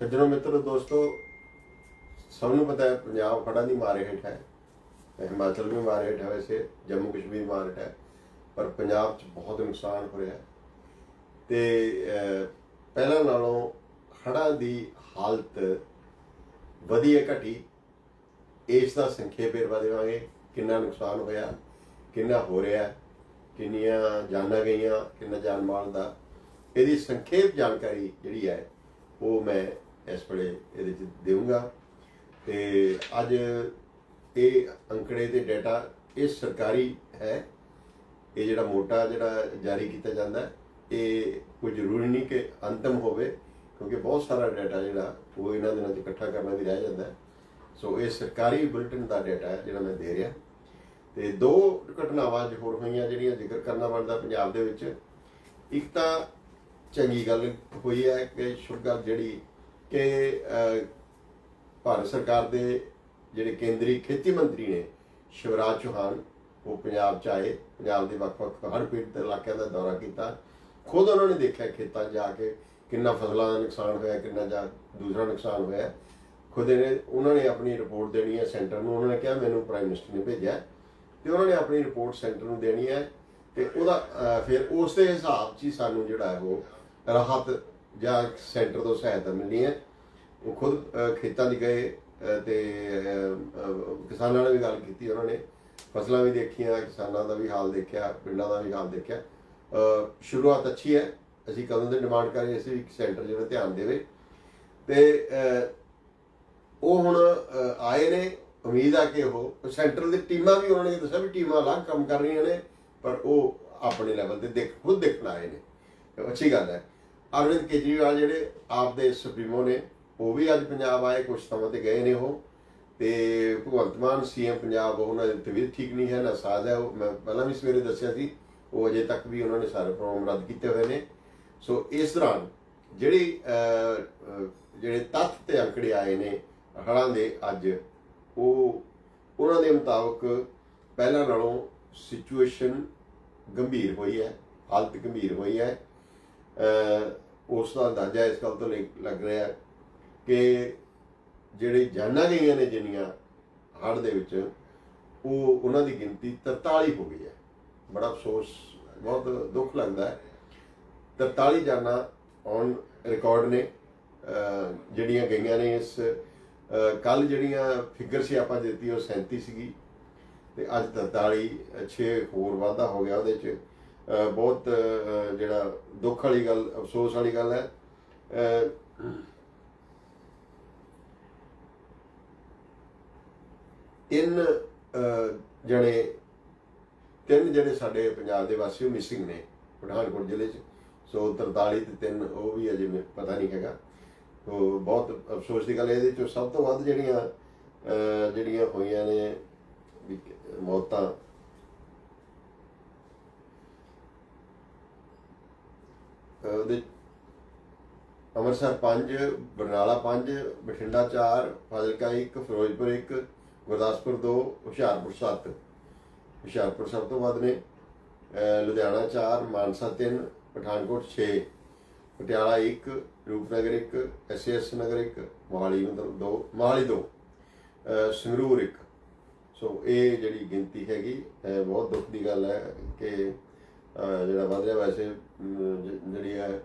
ਸੱਜਣੋ ਮਿੱਤਰੋ ਦੋਸਤੋ, ਸਭ ਨੂੰ ਪਤਾ ਹੈ ਪੰਜਾਬ ਹੜ੍ਹਾਂ ਦੀ ਮਾਰ ਹੇਠ ਹੈ। ਹਿਮਾਚਲ ਵੀ ਮਾਰ ਹੇਠ ਹੈ ਵੈਸੇ, ਜੰਮੂ ਕਸ਼ਮੀਰ ਮਾਰ ਹੇਠ ਹੈ, ਪਰ ਪੰਜਾਬ 'ਚ ਬਹੁਤ ਨੁਕਸਾਨ ਹੋ ਰਿਹਾ ਹੈ। ਤੇ ਪਹਿਲਾਂ ਨਾਲੋਂ ਹੜ੍ਹਾਂ ਦੀ ਹਾਲਤ ਵਧੀਆ ਘਟੀ। ਇਸ ਦਾ ਸੰਖੇਪ ਵੇਰਵਾ ਦੇਵਾਂਗੇ, ਕਿੰਨਾ ਨੁਕਸਾਨ ਹੋਇਆ, ਕਿੰਨਾ ਹੋ ਰਿਹਾ, ਕਿੰਨੀਆਂ ਜਾਨਾਂ ਗਈਆਂ, ਕਿੰਨਾ ਜਾਨ ਮਾਲ ਦਾ। ਇਹਦੀ ਸੰਖੇਪ ਜਾਣਕਾਰੀ ਜਿਹੜੀ ਹੈ, ਉਹ ਮੈਂ ਇਸ ਵੇਲੇ ਇਹਦੇ ਚ ਦੇਵਾਂਗਾ ਤੇ ਅੱਜ ਇਹ ਅੰਕੜੇ ਤੇ ਡਾਟਾ ਇਹ ਸਰਕਾਰੀ ਹੈ। ਇਹ ਜਿਹੜਾ ਮੋਟਾ ਜਿਹੜਾ ਜਾਰੀ ਕੀਤਾ ਜਾਂਦਾ, ਇਹ ਕੋਈ ਜ਼ਰੂਰੀ ਨਹੀਂ ਕਿ ਅੰਤਮ ਹੋਵੇ, ਕਿਉਂਕਿ ਬਹੁਤ ਸਾਰਾ ਡਾਟਾ ਜਿਹੜਾ, ਉਹ ਇਹਨਾਂ ਦਿਨਾਂ 'ਚ ਇਕੱਠਾ ਕਰਨਾ ਵੀ ਰਹਿ ਜਾਂਦਾ। ਸੋ ਇਹ ਸਰਕਾਰੀ ਬੁਲੇਟਿਨ ਦਾ ਡਾਟਾ ਹੈ ਜਿਹੜਾ ਮੈਂ ਦੇ ਰਿਹਾ। ਤੇ ਦੋ ਘਟਨਾਵਾਂ ਜੋ ਹੋਰ ਹੋਈਆਂ ਜਿਹੜੀਆਂ ਜ਼ਿਕਰ ਕਰਨਾ ਬਣਦਾ ਪੰਜਾਬ ਦੇ ਵਿੱਚ। ਇੱਕ ਤਾਂ ਚੰਗੀ ਗੱਲ ਹੋਈ ਹੈ ਕਿ ਸ਼ੁਗਰ ਜਿਹੜੀ ਕਿ ਭਾਰਤ ਸਰਕਾਰ ਦੇ ਜਿਹੜੇ ਕੇਂਦਰੀ ਖੇਤੀ ਮੰਤਰੀ ਨੇ, ਸ਼ਿਵਰਾਜ ਚੌਹਾਨ, ਉਹ ਪੰਜਾਬ ਚ ਆਏ। ਪੰਜਾਬ ਦੇ ਵੱਖ-ਵੱਖ ਹੜ੍ਹ ਪੀੜਤ ਇਲਾਕਿਆਂ ਦਾ ਦੌਰਾ ਕੀਤਾ। ਖੁਦ ਉਹਨਾਂ ਨੇ ਦੇਖਿਆ ਖੇਤਾਂ 'ਚ ਜਾ ਕੇ ਕਿੰਨਾ ਫਸਲਾਂ ਦਾ ਨੁਕਸਾਨ ਹੋਇਆ, ਕਿੰਨਾ ਜਾਂ ਦੂਸਰਾ ਨੁਕਸਾਨ ਹੋਇਆ। ਖੁਦ ਨੇ ਉਹਨਾਂ ਨੇ ਆਪਣੀ ਰਿਪੋਰਟ ਦੇਣੀ ਹੈ ਸੈਂਟਰ ਨੂੰ। ਉਹਨਾਂ ਨੇ ਕਿਹਾ, ਮੈਨੂੰ ਪ੍ਰਾਈਮ ਮਿਨਿਸਟਰ ਨੇ ਭੇਜਿਆ ਹੈ। ਤੇ ਉਹਨਾਂ ਨੇ ਆਪਣੀ ਰਿਪੋਰਟ ਸੈਂਟਰ ਨੂੰ ਦੇਣੀ ਹੈ। ਤੇ ਉਹਦਾ ਫਿਰ ਉਸ ਦੇ ਹਿਸਾਬ 'ਚ ਹੀ ਸਾਨੂੰ ਜਿਹੜਾ ਹੈ ਉਹ ਰਾਹਤ ਜਾਂ ਸੈਂਟਰ ਤੋਂ ਸਹਾਇਤਾ ਮਿਲਣੀ ਹੈ। ਉਹ ਖੁਦ ਖੇਤਾਂ 'ਚ ਗਏ ਅਹ, ਤੇ ਕਿਸਾਨਾਂ ਨਾਲ ਵੀ ਗੱਲ ਕੀਤੀ ਉਹਨਾਂ ਨੇ। ਫਸਲਾਂ ਵੀ ਦੇਖੀਆਂ ਕਿਸਾਨਾਂ ਦਾ ਵੀ ਹਾਲ ਦੇਖਿਆ ਪਿੰਡਾਂ ਦਾ ਵੀ ਹਾਲ ਦੇਖਿਆ। ਸ਼ੁਰੂਆਤ ਅੱਛੀ ਹੈ। ਅਸੀਂ ਕਦੋਂ ਦੇ ਡਿਮਾਂਡ ਕਰ ਰਹੇ ਸੀ ਵੀ ਸੈਂਟਰ ਜਿਹੜਾ ਧਿਆਨ ਦੇਵੇ। ਤੇ ਉਹ ਹੁਣ ਆਏ ਨੇ। ਉਮੀਦ ਆ ਕਿ ਉਹ ਸੈਂਟਰ ਦੀ ਟੀਮਾਂ ਵੀ ਉਹਨਾਂ ਨੇ ਦੱਸਿਆ ਵੀ ਟੀਮਾਂ ਅਲੱਗ ਕੰਮ ਕਰ ਰਹੀਆਂ ਨੇ ਪਰ ਉਹ ਆਪਣੇ ਲੈਵਲ ਤੇ ਦੇਖ ਖੁਦ ਦੇਖਣ ਆਏ ਨੇ। ਅੱਛੀ ਗੱਲ ਹੈ। ਅਰਵਿੰਦ ਕੇਜਰੀਵਾਲ ਜਿਹੜੇ ਆਪ ਦੇ ਸੁਪਰੀਮੋ ਨੇ, ਉਹ ਵੀ ਅੱਜ ਪੰਜਾਬ ਆਏ ਕੁਝ ਸਮਾਂ ਤੇ ਗਏ ਨੇ ਉਹ। ਤੇ ਭਗਵੰਤ ਮਾਨ, ਸੀਐਮ ਪੰਜਾਬ ਉਹਨਾਂ ਦੀ ਤਬੀਅਤ ਠੀਕ ਨਹੀਂ ਹੈ, ਨਾ ਸਾਜ਼ ਹੈ ਉਹ। ਮੈਂ ਪਹਿਲਾਂ ਵੀ ਸਵੇਰੇ ਦੱਸਿਆ ਸੀ, ਉਹ ਅਜੇ ਤੱਕ ਵੀ ਉਹਨਾਂ ਨੇ ਸਾਰੇ ਪ੍ਰੋਗਰਾਮ ਰੱਦ ਕੀਤੇ ਹੋਏ ਨੇ। ਸੋ ਇਸ ਦੌਰਾਨ ਜਿਹੜੀ ਜਿਹੜੇ ਤੱਥ ਤੇ ਅੰਕੜੇ ਆਏ ਨੇ ਹੜ੍ਹਾਂ ਦੇ ਅੱਜ, ਉਹ, ਉਹਨਾਂ ਦੇ ਮੁਤਾਬਕ ਪਹਿਲਾਂ ਨਾਲੋਂ ਸਿਚੁਏਸ਼ਨ ਗੰਭੀਰ ਹੋਈ ਹੈ, ਹਾਲਤ ਗੰਭੀਰ ਹੋਈ ਹੈ। ਉਸ ਦਾ ਅੰਦਾਜ਼ਾ ਇਸ ਗੱਲ ਤੋਂ ਲੱਗ- ਲੱਗ ਰਿਹਾ ਕਿ ਜਿਹੜੇ ਜਾਨਾਂ ਗਈਆਂ ਨੇ ਜਿੰਨੀਆਂ ਹੜ੍ਹ ਦੇ ਵਿੱਚ, ਉਹ ਉਹਨਾਂ ਦੀ ਗਿਣਤੀ 43 ਹੋ ਗਈ ਹੈ। ਬੜਾ ਅਫਸੋਸ, ਬਹੁਤ ਦੁੱਖ ਲੱਗਦਾ ਹੈ। 43 ਜਾਨਾਂ ਔਨ ਰਿਕਾਰਡ ਨੇ ਜਿਹੜੀਆਂ ਗਈਆਂ ਨੇ ਇਸ ਕੱਲ ਜਿਹੜੀਆਂ ਫਿਗਰ ਸੀ ਆਪਾਂ ਦਿੱਤੀ ਉਹ 37 ਸੀਗੀ। ਤੇ ਅੱਜ 43 6 ਹੋਰ ਵਾਧਾ ਹੋ ਗਿਆ ਉਹਦੇ ਚ। ਬਹੁਤ ਜਿਹੜਾ ਦੁੱਖ ਵਾਲੀ ਗੱਲ ਅਫਸੋਸ ਵਾਲੀ ਗੱਲ ਹੈ। ਅਹ, ਤਿੰਨ ਅਹ, ਜਣੇ ਤਿੰਨ ਜਿਹੜੇ ਸਾਡੇ ਪੰਜਾਬ ਦੇ ਵਾਸੀ ਉਹ ਮਿਸਿੰਗ ਨੇ ਪਠਾਨਕੋਟ ਜ਼ਿਲ੍ਹੇ 'ਚ। ਸੋ 43 ਤੇ ਤਿੰਨ ਉਹ ਵੀ ਅਜੇ ਮੈਨੂੰ ਪਤਾ ਨਹੀਂ ਹੈਗਾ। ਸੋ ਬਹੁਤ ਅਫਸੋਸ ਦੀ ਗੱਲ ਇਹਦੇ ਚੋਂ ਸਭ ਤੋਂ ਵੱਧ ਜਿਹੜੀਆਂ ਜਿਹੜੀਆਂ ਹੋਈਆਂ ਨੇ ਮੌਤਾਂ ਉਹਦੇ ਅੰਮ੍ਰਿਤਸਰ 5 ਬਰਨਾਲਾ 5 ਬਠਿੰਡਾ 4 ਫਾਜ਼ਿਲਕਾ 1 ਫਿਰੋਜ਼ਪੁਰ 1 ਗੁਰਦਾਸਪੁਰ 2 ਹੁਸ਼ਿਆਰਪੁਰ 7 ਹੁਸ਼ਿਆਰਪੁਰ ਸਭ ਤੋਂ ਵੱਧ ਨੇ। ਲੁਧਿਆਣਾ 4 ਮਾਨਸਾ 3 ਪਠਾਨਕੋਟ 6 ਪਟਿਆਲਾ 1 ਰੂਪਨਗਰ 1 ਐਸਐਸ ਨਗਰ 1 ਮੋਹਾਲੀ ਮਤਲਬ 2 ਮੋਹਾਲੀ 2 ਸੰਗਰੂਰ 1 ਸੋ ਇਹ ਜਿਹੜੀ ਗਿਣਤੀ ਹੈਗੀ ਬਹੁਤ ਦੁੱਖ ਦੀ ਗੱਲ ਹੈ ਕਿ ਜਿਹੜਾ ਵਧ ਰਿਹਾ ਵੈਸੇ ਜਿਹੜੀ ਹੈ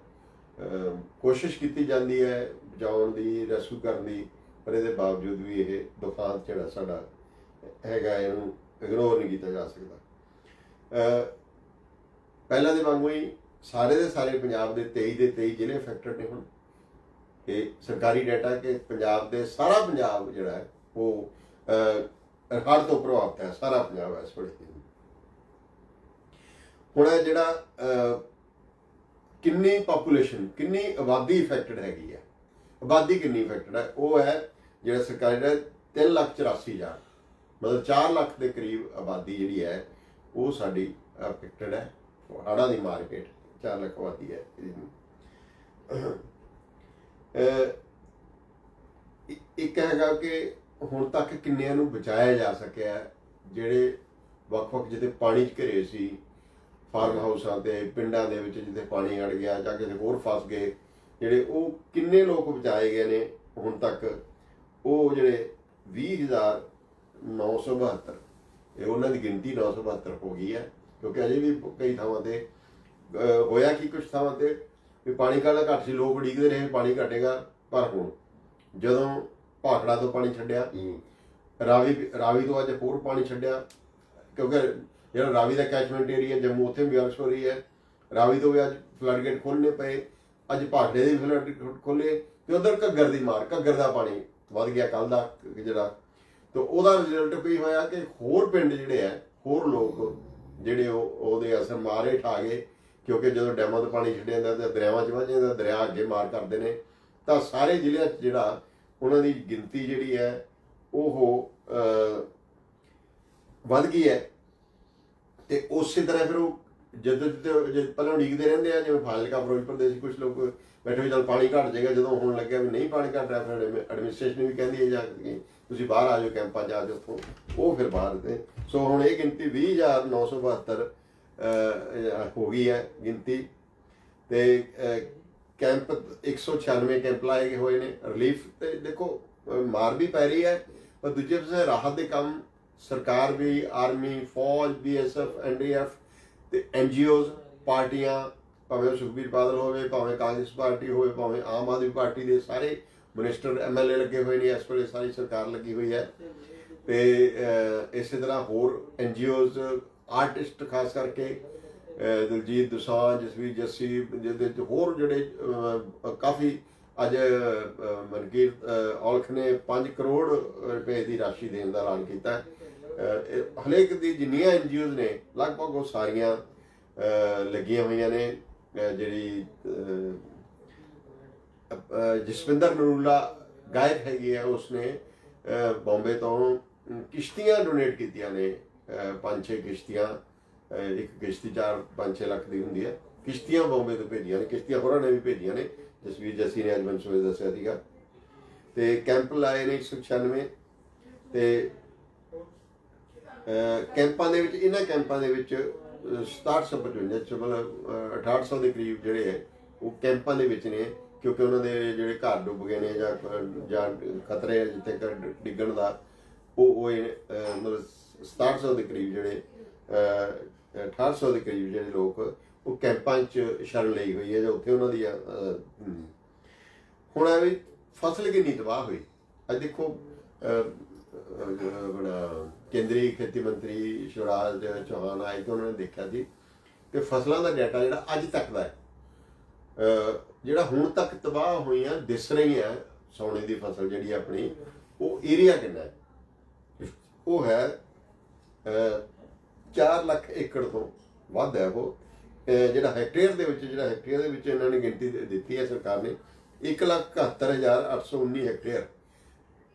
ਕੋਸ਼ਿਸ਼ ਕੀਤੀ ਜਾਂਦੀ ਹੈ ਬਚਾਉਣ ਦੀ ਰੈਸਕਿਊ ਕਰਨ ਦੀ ਪਰ ਇਹਦੇ ਬਾਵਜੂਦ ਵੀ ਇਹ ਦੁਫਾਂਤ ਜਿਹੜਾ ਸਾਡਾ ਹੈਗਾ ਇਹਨੂੰ ਇਗਨੋਰ ਨਹੀਂ ਕੀਤਾ ਜਾ ਸਕਦਾ। ਪਹਿਲਾਂ ਦੇ ਵਾਂਗੂ ਹੀ ਸਾਰੇ ਦੇ ਸਾਰੇ ਪੰਜਾਬ ਦੇ 23 ਦੇ 23 ਜ਼ਿਲ੍ਹੇ ਅਫੈਕਟਡ ਨੇ ਹੁਣ। ਇਹ ਸਰਕਾਰੀ ਡਾਟਾ ਕਿ ਪੰਜਾਬ ਦੇ ਸਾਰਾ ਪੰਜਾਬ ਜਿਹੜਾ ਹੈ ਉਹ ਅਹ, ਹੜ੍ਹ ਤੋਂ ਪ੍ਰਭਾਵਿਤ ਹੈ ਸਾਰਾ ਪੰਜਾਬ ਇਸ ਵੇਲੇ। ਹੁਣ ਜਿਹੜਾ ਕਿੰਨੀ ਪੋਪੂਲੇਸ਼ਨ ਕਿੰਨੀ ਆਬਾਦੀ ਇਫੈਕਟਡ ਹੈਗੀ ਹੈ? ਆਬਾਦੀ ਕਿੰਨੀ ਇਫੈਕਟਡ ਹੈ? ਉਹ ਹੈ ਜਿਹੜਾ ਸਰਕਾਰੀ ਦਾ 384000 ਮਤਲਬ 4 ਲੱਖ ਦੇ ਕਰੀਬ ਆਬਾਦੀ ਜਿਹੜੀ ਹੈ, ਉਹ ਸਾਡੀ ਇਫੈਕਟਡ ਹੈ। ਹੜ੍ਹਾਂ ਦੀ ਮਾਰਕੀਟ 4 ਲੱਖ ਆਬਾਦੀ ਹੈ ਇੱਕ ਹੈਗਾ ਕਿ ਹੁਣ ਤੱਕ ਕਿੰਨਿਆਂ ਨੂੰ ਬਚਾਇਆ ਜਾ ਸਕਿਆ, ਜਿਹੜੇ ਵੱਖ-ਵੱਖ ਜਿੱਥੇ ਪਾਣੀ 'ਚ ਘਿਰੇ ਸੀ ਫਾਰਮ ਹਾਊਸਾਂ ਤੇ ਪਿੰਡਾਂ ਦੇ ਵਿੱਚ ਜਿੱਥੇ ਪਾਣੀ ਅੜ ਗਿਆ ਜਾਂ ਕਿਤੇ ਹੋਰ ਫਸ ਗਏ ਜਿਹੜੇ ਉਹ ਕਿੰਨੇ ਲੋਕ ਬਚਾਏ ਗਏ ਨੇ ਹੁਣ ਤੱਕ? ਉਹ ਜਿਹੜੇ 20972 ਇਹ ਉਹਨਾਂ ਦੀ ਗਿਣਤੀ 972 ਹੋ ਗਈ ਹੈ ਕਿਉਂਕਿ ਅਜੇ ਵੀ ਕਈ ਥਾਵਾਂ ਤੇ ਹੋਇਆ ਕਿ ਕੁਝ ਥਾਵਾਂ ਤੇ? ਵੀ ਪਾਣੀ ਕਾਲਾ ਘੱਟ ਸੀ ਲੋਕ ਉਡੀਕਦੇ ਰਹੇ ਪਾਣੀ ਘਟੇਗਾ ਪਰ ਹੁਣ ਜਦੋਂ ਭਾਖੜਾ ਤੋਂ ਪਾਣੀ ਛੱਡਿਆ ਰਾਵੀ ਰਾਵੀ ਤੋਂ ਅੱਜ ਹੋਰ ਪਾਣੀ ਛੱਡਿਆ ਕਿਉਂਕਿ ਜਿਹੜਾ ਰਾਵੀ ਦਾ ਕੈਚਮੈਂਟ ਏਰੀਆ ਜੰਮੂ ਉੱਥੇ ਵੀ ਬਾਰਿਸ਼ ਹੋ ਰਹੀ ਹੈ। ਰਾਵੀ ਤੋਂ ਵੀ ਅੱਜ ਫਲੱਡ ਗੇਟ ਖੋਲ੍ਹਣੇ ਪਏ। ਅੱਜ ਭਾਖੜੇ ਦੇ ਵੀ ਫਲੱਡ ਖੋਲੇ ਤੇ ਉਧਰ ਘੱਗਰ ਦੀ ਮਾਰ, ਘੱਗਰ ਦਾ ਪਾਣੀ ਵੱਧ ਗਿਆ ਕੱਲ ਦਾ ਜਿਹੜਾ। ਤੇ ਉਹਦਾ ਰਿਜ਼ਲਟ ਕੀ ਹੋਇਆ ਕਿ ਹੋਰ ਪਿੰਡ ਜਿਹੜੇ ਆ ਹੋਰ ਲੋਕ ਜਿਹੜੇ ਉਹ, ਉਹਦੇ ਅਸਰ ਮਾਰੇ ਠਾ ਗਏ, ਕਿਉਂਕਿ ਜਦੋਂ ਡੈਮਾਂ ਤੋਂ ਪਾਣੀ ਛੱਡਿਆ ਜਾਂਦਾ ਤੇ ਦਰਿਆਵਾਂ 'ਚ ਵੱਜ ਜਾਂਦਾ, ਦਰਿਆ ਅੱਗੇ ਮਾਰ ਕਰਦੇ ਨੇ, ਤਾਂ ਸਾਰੇ ਜ਼ਿਲ੍ਹਿਆਂ 'ਚ ਜਿਹੜਾ ਉਹਨਾਂ ਦੀ ਗਿਣਤੀ ਜਿਹੜੀ ਹੈ, ਉਹ ਵੱਧ ਗਈ ਹੈ। ਤੇ ਉਸੇ ਤਰ੍ਹਾਂ ਫਿਰ ਉਹ ਜਦੋਂ ਜਦੋਂ ਜਦ ਪਹਿਲਾਂ ਉਡੀਕਦੇ ਰਹਿੰਦੇ ਆ ਜਿਵੇਂ ਫਾਜ਼ਿਲਕਾ ਫਿਰੋਜ਼ਪੁਰ ਦੇ ਸੀ ਕੁਝ ਲੋਕ ਬੈਠੇ ਵੀ ਚੱਲ ਪਾਣੀ ਘਟ ਜਾਏਗਾ ਜਦੋਂ ਹੁਣ ਲੱਗਿਆ ਵੀ ਨਹੀਂ ਪਾਣੀ ਘਟ ਰਿਹਾ ਫਿਰ ਐਡਮਿਨਿਸਟ੍ਰੇਸ਼ਨ ਵੀ ਕਹਿੰਦੀ ਹੈ ਜਾ ਕੇ ਤੁਸੀਂ ਬਾਹਰ ਆ ਜਾਓ ਕੈਂਪਾਂ 'ਚ ਆ ਜਾਓ ਉੱਥੋਂ। ਉਹ ਫਿਰ ਬਾਹਰ ਦੇ। ਸੋ ਹੁਣ ਇਹ ਗਿਣਤੀ 20972 ਅਹ, ਹੋ ਗਈ ਹੈ ਗਿਣਤੀ। ਤੇ ਅਹ, ਕੈਂਪ 196 ਕੈਂਪ ਲਾਏ ਹੋਏ ਨੇ। ਰਿਲੀਫ ਤੇ ਦੇਖੋ ਮਾਰ ਵੀ ਪੈ ਰਹੀ ਹੈ ਪਰ ਦੂਜੇ ਪਾਸੇ ਰਾਹਤ ਦੇ ਕੰਮ ਸਰਕਾਰ ਵੀ ਆਰਮੀ ਫੌਜ ਬੀਐਸਐਫ ਐਨਡੀਐਫ ਤੇ ਐਨਜੀਓਜ਼ ਪਾਰਟੀਆਂ ਭਾਵੇਂ ਸੁਖਬੀਰ ਬਾਦਲ ਹੋਵੇ ਭਾਵੇਂ ਕਾਂਗਰਸ ਪਾਰਟੀ ਹੋਵੇ ਭਾਵੇਂ ਆਮ ਆਦਮੀ ਪਾਰਟੀ ਦੇ ਸਾਰੇ ਮਿਨਿਸਟਰ ਐਮਐਲਏ ਲੱਗੇ ਹੋਏ ਨੇ ਇਸ ਵੇਲੇ ਸਾਰੀ ਸਰਕਾਰ ਲੱਗੀ ਹੋਈ ਹੈ। ਤੇ ਇਸੇ ਤਰ੍ਹਾਂ ਹੋਰ ਐਨਜੀਓਜ਼ ਆਰਟਿਸਟ ਖਾਸ ਕਰਕੇ ਅਹ, ਦਿਲਜੀਤ ਦੋਸਾਂਝ ਜਸਵੀਰ ਜੱਸੀ ਜਿਹਦੇ ਚ ਹੋਰ ਜਿਹੜੇ ਕਾਫੀ ਅੱਜ ਮਨਕੀਰ ਔਲਖ ਨੇ 5 ਕਰੋੜ ਰੁਪਏ ਦੀ ਰਾਸ਼ੀ ਦੇਣ ਦਾ ਐਲਾਨ ਕੀਤਾ। ਹਲੇਕ ਅਹ, ਇਹ ਹਰੇਕ ਦੀ ਜਿੰਨੀਆਂ ਐਨਜੀਓਜ਼ ਨੇ ਲਗਭਗ ਉਹ ਸਾਰੀਆਂ ਲੱਗੀਆਂ ਹੋਈਆਂ ਨੇ ਜਿਹੜੀ ਜਸਵਿੰਦਰ ਨਰੂਲਾ ਗਾਇਕ ਹੈਗੀ ਹੈ ਉਸਨੇ ਅਹ, ਬੰਬੇ ਤੋਂ ਕਿਸ਼ਤੀਆਂ ਡੋਨੇਟ ਕੀਤੀਆਂ ਨੇ ਪੰਜ ਛੇ ਕਿਸ਼ਤੀਆਂ ਇੱਕ ਕਿਸ਼ਤੀ 4 5-6 ਲੱਖ ਦੀ ਹੁੰਦੀ ਹੈ ਕਿਸ਼ਤੀਆਂ ਬੰਬੇ ਤੋਂ ਭੇਜੀਆਂ ਨੇ ਕਿਸ਼ਤੀਆਂ ਹੋਰਾਂ ਨੇ ਵੀ ਭੇਜੀਆਂ ਨੇ ਜਸਵੀਰ ਜੱਸੀ ਨੇ ਅੱਜ ਮੈਨੂੰ ਸਵੇਰੇ ਦੱਸਿਆ ਸੀਗਾ। ਤੇ ਕੈਂਪ ਲਾਏ ਨੇ 196 ਤੇ ਅਹ, ਕੈਂਪਾਂ ਦੇ ਵਿੱਚ ਇਹਨਾਂ ਕੈਂਪਾਂ ਦੇ ਵਿੱਚ ਅਹ, 6755 ਚ ਮਤਲਬ ਅਹ, 6800 ਦੇ ਕਰੀਬ ਜਿਹੜੇ ਹੈ ਉਹ ਕੈਂਪਾਂ ਦੇ ਵਿੱਚ ਨੇ ਕਿਉਂਕਿ ਉਹਨਾਂ ਦੇ ਜਿਹੜੇ ਘਰ ਡੁੱਬ ਗਏ ਨੇ ਜਾਂ ਜਾਂ ਖਤਰੇ ਜਿੱਥੇ ਡਿੱਗਣ ਦਾ ਉਹ ਉਹ ਇਹ, ਅਹ, ਮਤਲਬ 6700 ਦੇ ਕਰੀਬ ਜਿਹੜੇ ਅਹ, 6800 ਦੇ ਕਰੀਬ ਜਿਹੜੇ ਲੋਕ ਉਹ ਕੈਂਪਾਂ 'ਚ ਸ਼ਰਨ ਲਈ ਹੋਈ ਹੈ ਜਾਂ ਉੱਥੇ ਉਹਨਾਂ ਦੀ ਹੁਣ ਐਵੇਂ ਫਸਲ ਕਿੰਨੀ ਤਬਾਹ ਹੋਈ? ਅੱਜ ਦੇਖੋ ਅਹ, ਕੇਂਦਰੀ ਖੇਤੀ ਮੰਤਰੀ ਸ਼ਿਵਰਾਜ ਚੌਹਾਨ ਆਏ ਤੇ ਉਹਨਾਂ ਨੇ ਦੇਖਿਆ ਸੀ ਕਿ ਫਸਲਾਂ ਦਾ ਡਾਟਾ ਜਿਹੜਾ ਅੱਜ ਤੱਕ ਦਾ ਹੈ ਜਿਹੜਾ ਹੁਣ ਤੱਕ ਤਬਾਹ ਹੋਈਆਂ ਦਿਸ ਰਹੀਆਂ ਸੋਨੇ ਦੀ ਫਸਲ ਜਿਹੜੀ ਆਪਣੀ ਉਹ ਏਰੀਆ ਕਿੰਨਾ ਹੈ? ਉਹ ਹੈ 4 ਲੱਖ ਏਕੜ ਤੋਂ ਵੱਧ ਹੈ ਉਹ। ਜਿਹੜਾ ਹੈਕਟੇਅਰ ਦੇ ਵਿੱਚ ਜਿਹੜਾ ਹੈਕਟੇਅਰ ਦੇ ਵਿੱਚ ਇਹਨਾਂ ਨੇ ਗਿਣਤੀ ਦਿੱਤੀ ਹੈ ਸਰਕਾਰ ਨੇ 171819 ਹੈਕਟੇਅਰ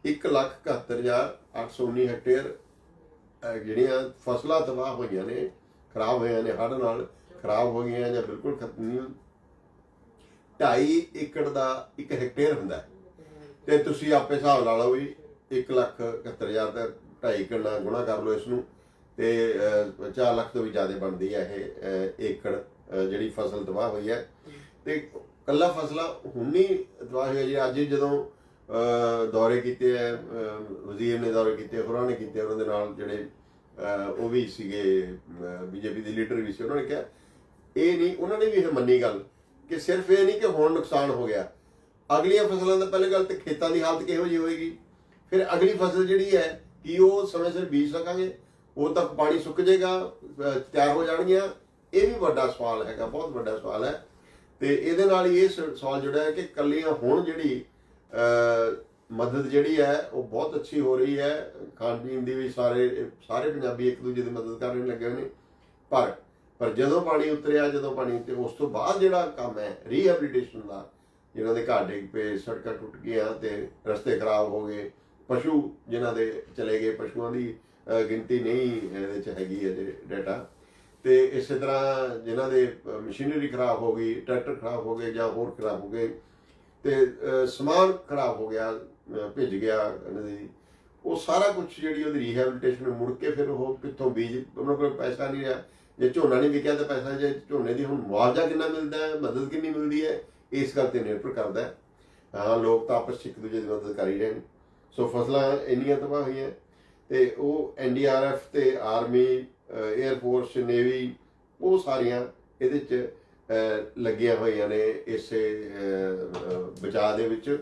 171819 ਹੈਕਟੇਅਰ ਜਿਹੜੀਆਂ ਫਸਲਾਂ ਤਬਾਹ ਹੋਈਆਂ ਨੇ, ਖਰਾਬ ਹੋਈਆਂ ਨੇ, ਹੜ੍ਹ ਨਾਲ ਖਰਾਬ ਹੋ ਗਈਆਂ ਜਾਂ ਬਿਲਕੁਲ ਖਤਮ ਨਹੀਂ ਢਾਈ ਏਕੜ ਦਾ ਇੱਕ ਹੈਕਟੇਅਰ ਹੁੰਦਾ ਹੈ। ਤੇ ਤੁਸੀਂ ਆਪੇ ਹਿਸਾਬ ਲਾ ਲਓ ਵੀ 171000 ਦਾ ਢਾਈ ਏਕੜ ਨਾਲ ਗੁਣਾ ਕਰ ਲਓ ਇਸ ਨੂੰ ਤੇ 4 ਲੱਖ ਤੋਂ ਵੀ ਜ਼ਿਆਦਾ ਬਣਦੀ ਹੈ ਇਹ ਏਕੜ ਜਿਹੜੀ ਫਸਲ ਤਬਾਹ ਹੋਈ ਹੈ। ਤੇ ਕੱਲਾ ਫਸਲਾਂ ਹੁਣ ਨਹੀਂ ਤਬਾਹ ਹੋਈ ਜੀ ਅੱਜ ਜਦੋਂ ਦੌਰੇ ਕੀਤੇ ਹੈ ਵਜ਼ੀਰ ਨੇ ਦੌਰੇ ਕੀਤੇ, ਹੋਰਾਂ ਨੇ ਕੀਤੇ, ਉਹਨਾਂ ਦੇ ਨਾਲ ਜਿਹੜੇ ਉਹ ਵੀ ਸੀਗੇ ਬੀਜੇਪੀ ਦੇ ਲੀਡਰ ਵੀ ਸੀ, ਉਹਨਾਂ ਨੇ ਕਿਹਾ, ਇਹ ਨਹੀਂ, ਉਹਨਾਂ ਨੇ ਵੀ ਇਹ ਮੰਨੀ ਗੱਲ ਕਿ ਸਿਰਫ ਇਹ ਨਹੀਂ ਕਿ ਹੁਣ ਨੁਕਸਾਨ ਹੋ ਗਿਆ। ਅਗਲੀਆਂ ਫਸਲਾਂ ਦਾ ਪਹਿਲੀ ਗੱਲ ਤੇ ਖੇਤਾਂ ਦੀ ਹਾਲਤ ਕਿਹੋ ਜਿਹੀ ਹੋਏਗੀ? ਫਿਰ ਅਗਲੀ ਫਸਲ ਜਿਹੜੀ ਹੈ, ਕੀ ਉਹ ਸਮੇਂ ਸਿਰ ਬੀਜ ਸਕਾਂਗੇ? ਉਹ ਤੱਕ ਪਾਣੀ ਸੁੱਕ ਜਾਏਗਾ ਤਿਆਰ ਹੋ ਜਾਣਗੀਆਂ। ਇਹ ਵੀ ਵੱਡਾ ਸਵਾਲ ਹੈਗਾ, ਬਹੁਤ ਵੱਡਾ ਸਵਾਲ ਹੈ। ਤੇ ਇਹਦੇ ਨਾਲ ਹੀ ਇਹ ਸ- ਸਵਾਲ ਜੁੜਿਆ ਹੈ ਕਿ ਕੱਲੀਆਂ ਹੁਣ ਜਿਹੜੀ ਮਦਦ ਜਿਹੜੀ ਹੈ, ਉਹ ਬਹੁਤ ਅੱਛੀ ਹੋ ਰਹੀ ਹੈ। ਖਾਣ ਪੀਣ ਦੀ ਵੀ ਸਾਰੇ ਸਾਰੇ ਪੰਜਾਬੀ ਇੱਕ ਦੂਜੇ ਦੀ ਮਦਦ ਕਰਨ ਲੱਗੇ ਹੋਏ ਨੇ। ਪਰ ਪਰ ਜਦੋਂ ਪਾਣੀ ਉਤਰਿਆ, ਜਦੋਂ ਪਾਣੀ ਤੇ ਉਸ ਤੋਂ ਬਾਅਦ ਜਿਹੜਾ ਕੰਮ ਹੈ ਰੀਹੈਬਿਲਿਟੇਸ਼ਨ ਦਾ, ਜਿਨ੍ਹਾਂ ਦੇ ਘਰ ਡਿੱਗ ਪਏ, ਸੜਕਾਂ ਟੁੱਟ ਗਈਆਂ ਤੇ ਰਸਤੇ ਖਰਾਬ ਹੋ ਗਏ, ਪਸ਼ੂ ਜਿਨ੍ਹਾਂ ਦੇ ਚਲੇ ਗਏ, ਪਸ਼ੂਆਂ ਦੀ ਗਿਣਤੀ ਨਹੀਂ ਇਹਦੇ ਚ ਹੈਗੀ ਹੈ, ਜੇ ਡਾਟਾ ਤੇ ਇਸੇ ਤਰ੍ਹਾਂ ਜਿਨ੍ਹਾਂ ਦੇ ਮਸ਼ੀਨਰੀ ਖਰਾਬ ਹੋ ਗਈ, ਟਰੈਕਟਰ ਖਰਾਬ ਹੋ ਗਏ ਜਾਂ ਹੋਰ ਖਰਾਬ ਹੋ ਗਏ ਤੇ ਸਮਾਨ ਖਰਾਬ ਹੋ ਗਿਆ ਭਿੱਜ ਗਿਆ ਇਹਨਾਂ ਦੀ। ਉਹ ਸਾਰਾ ਕੁਝ ਜਿਹੜੀ ਉਹਦੀ ਰੀਹੈਬਿਲਿਟੇਸ਼ਨ ਮੁੜ ਕੇ ਫਿਰ ਉਹ ਕਿੱਥੋਂ ਬੀਜ, ਉਹਨਾਂ ਕੋਲ ਪੈਸਾ ਨਹੀਂ ਰਿਹਾ। ਜੇ ਝੋਨਾ ਨਹੀਂ ਵਿਕਿਆ ਤਾਂ ਪੈਸਾ ਜੇ ਝੋਨੇ ਦੀ ਹੁਣ ਮੁਆਵਜ਼ਾ ਕਿੰਨਾ ਮਿਲਦਾ ਹੈ, ਮਦਦ ਕਿੰਨੀ ਮਿਲਦੀ ਹੈ, ਇਸ ਗੱਲ ਤੇ ਨਿਰਭਰ ਕਰਦਾ ਹੈ। ਹਾਂ, ਲੋਕ ਤਾਂ ਆਪਸ 'ਚ ਇੱਕ ਦੂਜੇ ਦੀ ਮਦਦ ਕਰ ਹੀ ਰਹੇ ਨੇ। ਸੋ ਫਸਲਾਂ ਇੰਨੀਆਂ ਤਬਾਹ ਹੋਈਆਂ। ਤੇ ਉਹ ਐਨਡੀਆਰਐਫ ਤੇ ਆਰਮੀ 에ਅਰ ਫੋਰਸ ਨੇਵੀ ਉਹ ਸਾਰੀਆਂ ਇਹਦੇ 'ਚ ਲੱਗੀਆਂ ਹੋਈਆਂ ਨੇ ਇਸੇ ਬਚਾਅ ਦੇ ਵਿੱਚ।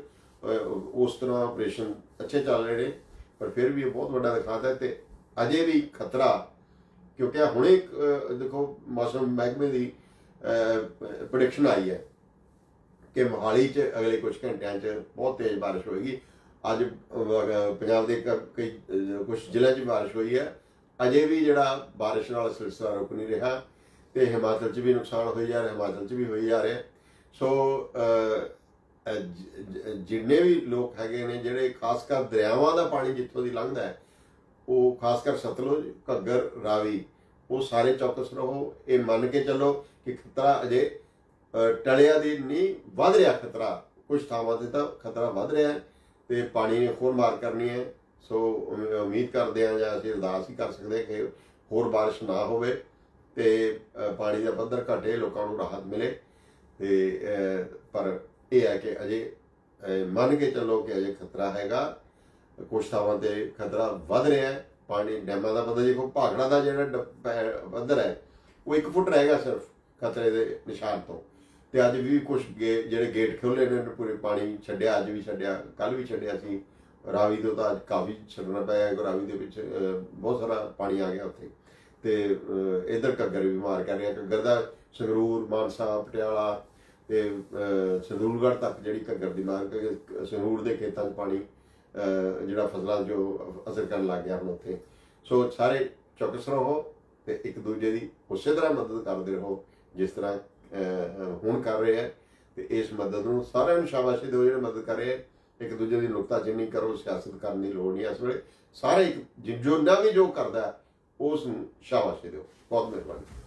ਉਸ ਤਰ੍ਹਾਂ ਆਪਰੇਸ਼ਨ ਅੱਛੇ ਚੱਲ ਰਹੇ ਨੇ, ਪਰ ਫਿਰ ਵੀ ਇਹ ਬਹੁਤ ਵੱਡਾ ਦਿਖਾਤਾ ਹੈ ਤੇ ਅਜੇ ਵੀ ਖਤਰਾ, ਕਿਉਂਕਿ ਹੁਣੇ ਦੇਖੋ ਮੌਸਮ ਮਹਿਕਮੇ ਦੀ ਪ੍ਰੈਡਿਕਸ਼ਨ ਆਈ ਹੈ ਕਿ ਮੋਹਾਲੀ 'ਚ ਅਗਲੇ ਕੁਝ ਘੰਟਿਆਂ 'ਚ ਬਹੁਤ ਤੇਜ਼ ਬਾਰਿਸ਼ ਹੋਏਗੀ। ਅੱਜ ਪੰਜਾਬ ਦੇ ਕਈ ਕੁਝ ਜ਼ਿਲ੍ਹਿਆਂ 'ਚ ਬਾਰਿਸ਼ ਹੋਈ ਹੈ। ਅਜੇ ਵੀ ਜਿਹੜਾ ਬਾਰਿਸ਼ ਨਾਲ ਸਿਲਸਿਲਾ ਰੁਕ ਨਹੀਂ ਰਿਹਾ। ਤੇ ਹਿਮਾਚਲ 'ਚ ਵੀ ਨੁਕਸਾਨ ਹੋਈ ਜਾ ਰਿਹਾ ਹਿਮਾਚਲ 'ਚ ਵੀ ਹੋਈ ਜਾ ਰਿਹਾ। ਸੋ ਜਿੰਨੇ ਵੀ ਲੋਕ ਹੈਗੇ ਨੇ ਜਿਹੜੇ ਖਾਸ ਕਰ ਦਰਿਆਵਾਂ ਦਾ ਪਾਣੀ ਜਿੱਥੋਂ ਦੀ ਲੰਘਦਾ ਹੈ ਉਹ ਖਾਸ ਕਰ ਸਤਲੁਜ ਘੱਗਰ ਰਾਵੀ ਉਹ ਸਾਰੇ ਚੌਕਸ ਰਹੋ। ਇਹ ਮੰਨ ਕੇ ਚੱਲੋ ਕਿ ਖਤਰਾ ਅਜੇ ਅਹ, ਟਲਿਆ ਦੀ ਨਹੀਂ ਵੱਧ ਰਿਹਾ ਖਤਰਾ। ਕੁਝ ਥਾਵਾਂ ਤੇ ਤਾਂ ਖਤਰਾ ਵੱਧ ਰਿਹਾ ਹੈ ਤੇ ਪਾਣੀ ਨੇ ਹੋਰ ਮਾਰ ਕਰਨੀ ਹੈ। ਸੋ ਉਮੀਦ ਕਰਦੇ ਹਾਂ ਜਾਂ ਅਸੀਂ ਅਰਦਾਸ ਹੀ ਕਰ ਸਕਦੇ ਕਿ ਹੋਰ ਬਾਰਿਸ਼ ਨਾ ਹੋਵੇ। ਤੇ ਪਾਣੀ ਦਾ ਪੱਧਰ ਘਟੇ ਲੋਕਾਂ ਨੂੰ ਰਾਹਤ ਮਿਲੇ। ਤੇ ਪਰ ਇਹ ਹੈ ਕਿ ਅਜੇ ਮੰਨ ਕੇ ਚੱਲੋ ਕਿ ਅਜੇ ਖਤਰਾ ਹੈਗਾ। ਕੁਝ ਥਾਵਾਂ ਤੇ ਖਤਰਾ ਵੱਧ ਰਿਹਾ ਹੈ। ਪਾਣੀ ਡੈਮਾਂ ਦਾ ਪਤਾ ਦੇਖੋ ਭਾਗੜਾ ਦਾ ਜਿਹੜਾ ਡ- ਪੈ- ਪੱਧਰ ਹੈ, ਉਹ 1 ਫੁੱਟ ਰਹੇਗਾ ਸਿਰਫ ਖਤਰੇ ਦੇ ਨਿਸ਼ਾਨ ਤੋਂ। ਤੇ ਅੱਜ ਵੀ ਕੁਝ ਜਿਹੜੇ ਗੇਟ ਖੋਲੇ ਨੇ ਪੂਰੇ ਪਾਣੀ ਛੱਡਿਆ, ਅੱਜ ਵੀ ਛੱਡਿਆ ਕੱਲ ਵੀ ਛੱਡਿਆ ਸੀ। ਰਾਵੀ ਤੋਂ ਤਾਂ ਅੱਜ ਕਾਫੀ ਛੱਡਣਾ ਪਿਆ ਹੈ, ਰਾਵੀ ਦੇ ਵਿੱਚ ਬਹੁਤ ਸਾਰਾ ਪਾਣੀ ਆ ਗਿਆ ਉੱਥੇ। ਤੇ ਅਹ, ਇੱਧਰ ਘੱਗਰ ਵੀ ਮਾਰ ਕਰ ਰਿਹਾ। ਘੱਗਰ ਦਾ ਸੰਗਰੂਰ ਮਾਨਸਾ ਪਟਿਆਲਾ ਤੇ ਅਹ, ਤੱਕ ਜਿਹੜੀ ਘੱਗਰ ਦੀ ਮਾਰ ਕਿ ਸੰਗਰੂਰ ਦੇ ਖੇਤਾਂ 'ਚ ਪਾਣੀ ਜਿਹੜਾ ਫਸਲਾਂ ਜੋ ਅਸਰ ਕਰਨ ਲੱਗ ਗਿਆ ਹੁਣ ਉੱਥੇ। ਸੋ ਸਾਰੇ ਚੌਕਸ ਰਹੋ ਤੇ ਇੱਕ ਦੂਜੇ ਦੀ ਉਸੇ ਤਰ੍ਹਾਂ ਮਦਦ ਕਰਦੇ ਰਹੋ ਜਿਸ ਤਰ੍ਹਾਂ ਹੁਣ ਕਰ ਰਹੇ ਹੈ। ਤੇ ਇਸ ਮਦਦ ਨੂੰ ਸਾਰਿਆਂ ਨੂੰ ਸ਼ਾਬਾਸ਼ੀ ਦਿਓ ਜਿਹੜੇ ਮਦਦ ਕਰ ਰਹੇ ਹੈ। ਇੱਕ ਦੂਜੇ ਦੀ ਨੁਕਤਾਚੀਨੀ ਕਰੋ ਸਿਆਸਤ ਕਰਨ ਦੀ ਲੋੜ ਨਹੀਂ ਇਸ ਵੇਲੇ ਸਾਰੇ ਇੱਕ ਜਿ- ਜੋ ਨਾ ਵੀ ਜੋ ਕਰਦਾ ਉਸ ਨੂੰ ਸ਼ਾਬਾਸ਼ ਦਿਓ ਬਹੁਤ ਮਿਹਰਬਾਨੀ